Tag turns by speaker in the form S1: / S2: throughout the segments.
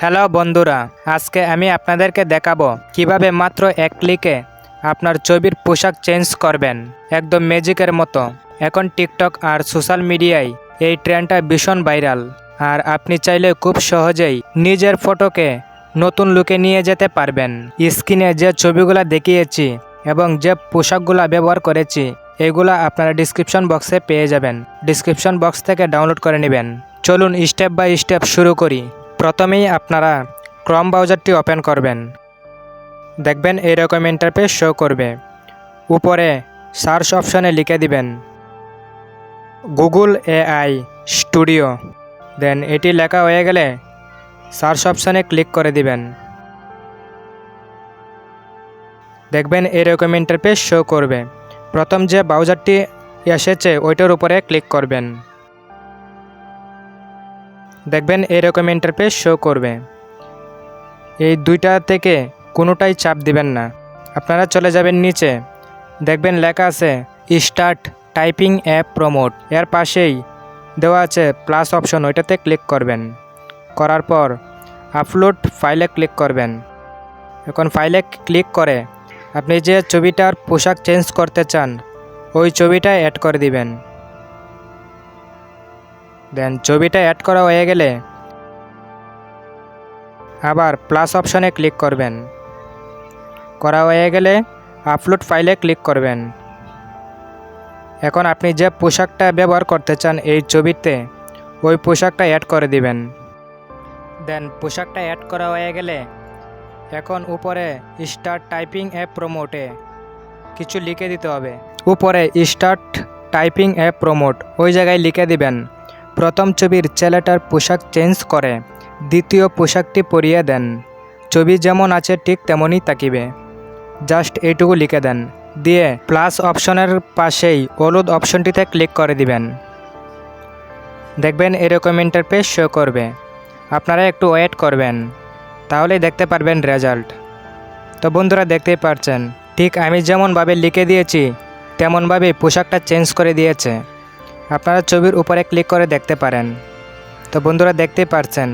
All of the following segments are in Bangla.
S1: হ্যালো বন্ধুরা, আজকে আমি আপনাদেরকে দেখাবো কীভাবে মাত্র এক ক্লিকে আপনার ছবির পোশাক চেঞ্জ করবেন। একদম ম্যাজিকের মতো। এখন টিকটক আর সোশ্যাল মিডিয়ায় এই ট্রেন্ডটা ভীষণ ভাইরাল। আর আপনি চাইলে খুব সহজেই নিজের ফটোকে নতুন লুকে নিয়ে যেতে পারবেন। স্ক্রিনে যে ছবিগুলো দেখিয়েছি এবং যে পোশাকগুলো ব্যবহার করেছি, এগুলো আপনারা ডিসক্রিপশন বক্সে পেয়ে যাবেন। ডিসক্রিপশন বক্স থেকে ডাউনলোড করে নেবেন। চলুন স্টেপ বাই স্টেপ শুরু করি। প্রথমেই আপনারা ক্রম ব্রাউজারটি ওপেন করবেন। দেখবেন এরকম ইন্টারফেস শো করবে। উপরে সার্চ অপশনে লিখে দিবেন গুগল এআই স্টুডিও দেন এটি লেখা হয়ে গেলে সার্চ অপশনে ক্লিক করে দিবেন। দেখবেন এরকম ইন্টারফেস শো করবে। প্রথম যে ব্রাউজারটি এসেছে, ওইটার উপরে ক্লিক করবেন। দেখবেন এরকম ইন্টারফেস শো করবে। এই দুইটা থেকে কোনোটাই চাপ দিবেন না। আপনারা চলে যাবেন নিচে। দেখবেন লেখা আছে স্টার্ট টাইপিং অ্যাপ প্রমোট এর পাশেই দেওয়া আছে প্লাস অপশন ওইটাতে ক্লিক করবেন। করার পর আপলোড ফাইলে ক্লিক করবেন। এখন ফাইলে ক্লিক করে আপনি যে ছবিটার পোশাক চেঞ্জ করতে চান, ওই ছবিটা অ্যাড করে দিবেন। দেন ছবিটা অ্যাড করা হয়ে গেলে আবার প্লাস অপশনে ক্লিক করবেন। করা হয়ে গেলে আপলোড ফাইলে ক্লিক করবেন। এখন আপনি যে পোশাকটা ব্যবহার করতে চান এই ছবিতে, ওই পোশাকটা অ্যাড করে দিবেন। দেন পোশাকটা অ্যাড করা হয়ে গেলে এখন উপরে স্টার্ট টাইপিং অ্যাপ প্রমোটে কিছু লিখে দিতে হবে। উপরে স্টার্ট টাইপিং অ্যাপ প্রমোট ওই জায়গায় লিখে দিবেন। প্রথম ছবির ছেলেটার পোশাক চেঞ্জ করে, দ্বিতীয় পোশাকটি পরিয়ে দেন। ছবি যেমন আছে, ঠিক তেমনই তাকিবে। জাস্ট এইটুকু লিখে দেন। দিয়ে প্লাস অপশনের পাশেই হলুদ অপশনটিতে ক্লিক করে দিবেন। দেখবেন এরকম ইন্টারফেস শো করবে। আপনারা একটু ওয়েট করবেন, তাহলেই দেখতে পারবেন রেজাল্ট তো বন্ধুরা দেখতেই পারছেন, ঠিক আমি যেমনভাবে লিখে দিয়েছি, তেমনভাবেই পোশাকটা চেঞ্জ করে দিয়েছে। আপনারা ছবির উপরে ক্লিক করে দেখতে পারেন। তো বন্ধুরা দেখতেই পারছেন,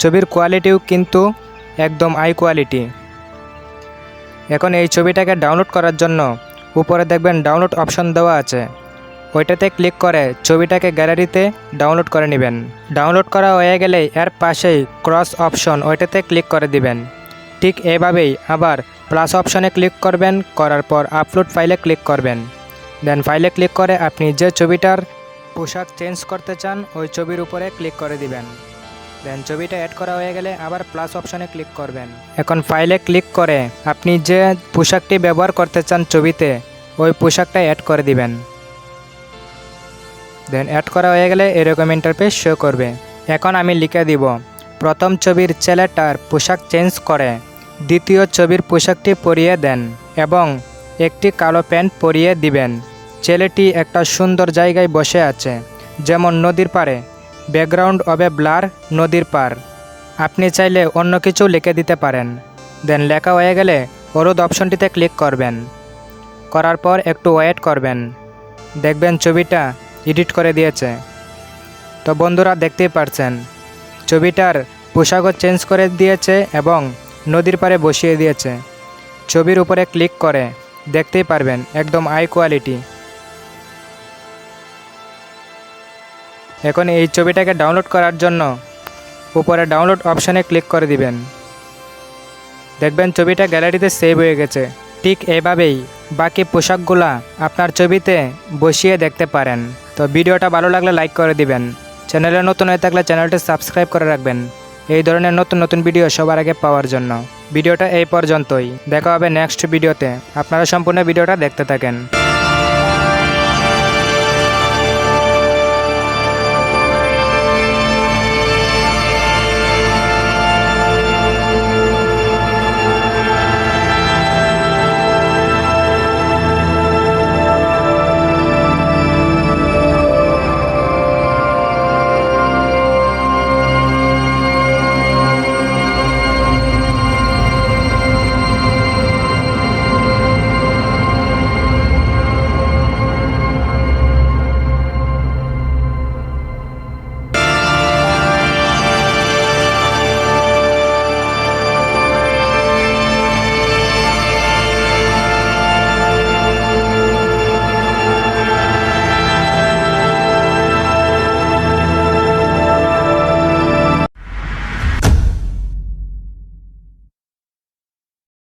S1: ছবির কোয়ালিটিও কিন্তু একদম আই কোয়ালিটি। এখন এই ছবিটাকে ডাউনলোড করার জন্য উপরে দেখবেন ডাউনলোড অপশন দেওয়া আছে। ওইটাতে ক্লিক করে ছবিটাকে গ্যালারিতে ডাউনলোড করে নেবেন। ডাউনলোড করা হয়ে গেলে এর পাশেই ক্রস অপশন ওইটাতে ক্লিক করে দিবেন। ঠিক এভাবেই আবার প্লাস অপশনে ক্লিক করবেন, করার পর আপলোড ফাইলে ক্লিক করবেন। দেন ফাইলে ক্লিক করে আপনি যে ছবিটার পোশাক চেঞ্জ করতে চান, ওই ছবির উপরে ক্লিক করে দিবেন। দেন ছবিটা অ্যাড করা হয়ে গেলে আবার প্লাস অপশনে ক্লিক করবেন। এখন ফাইলে ক্লিক করে আপনি যে পোশাকটি ব্যবহার করতে চান ছবিতে, ওই পোশাকটা অ্যাড করে দিবেন। দেন অ্যাড করা হয়ে গেলে এরকম ইন্টারফেস শো করবে। এখন আমি লিখে দিব, প্রথম ছবির ছেলেটার পোশাক চেঞ্জ করে, দ্বিতীয় ছবির পোশাকটি পরিয়ে দেন এবং একটি কালো প্যান্ট পরিয়ে দিবেন। ছেলেটি একটা সুন্দর জায়গায় বসে আছে, যেমন নদীর পাড়ে। ব্যাকগ্রাউন্ড হবে ব্লার নদীর পার আপনি চাইলে অন্য কিছু লিখে দিতে পারেন। দেন লেখা হয়ে গেলে হলুদ অপশনটিতে ক্লিক করবেন। করার পর একটু ওয়েট করবেন। দেখবেন ছবিটা এডিট করে দিয়েছে। তো বন্ধুরা দেখতেই পারছেন, ছবিটার পোশাকও চেঞ্জ করে দিয়েছে এবং নদীর পাড়ে বসিয়ে দিয়েছে। ছবির উপরে ক্লিক করে দেখতেই পারবেন, একদম হাই কোয়ালিটি এখন এই ছবিটাকে ডাউনলোড করার জন্য উপরে ডাউনলোড অপশানে ক্লিক করে দিবেন। দেখবেন ছবিটা গ্যালারিতে সেভ হয়ে গেছে। ঠিক এভাবেই বাকি পোশাকগুলা আপনার ছবিতে বসিয়ে দেখতে পারেন। তো ভিডিওটা ভালো লাগলে লাইক করে দিবেন। চ্যানেলে নতুন হয়ে থাকলে চ্যানেলটি সাবস্ক্রাইব করে রাখবেন। এই ধরনের নতুন নতুন ভিডিও সবার আগে পাওয়ার জন্য। ভিডিওটা এই পর্যন্তই। দেখা হবে নেক্সট ভিডিওতে আপনারা সম্পূর্ণ ভিডিওটা দেখতে থাকেন।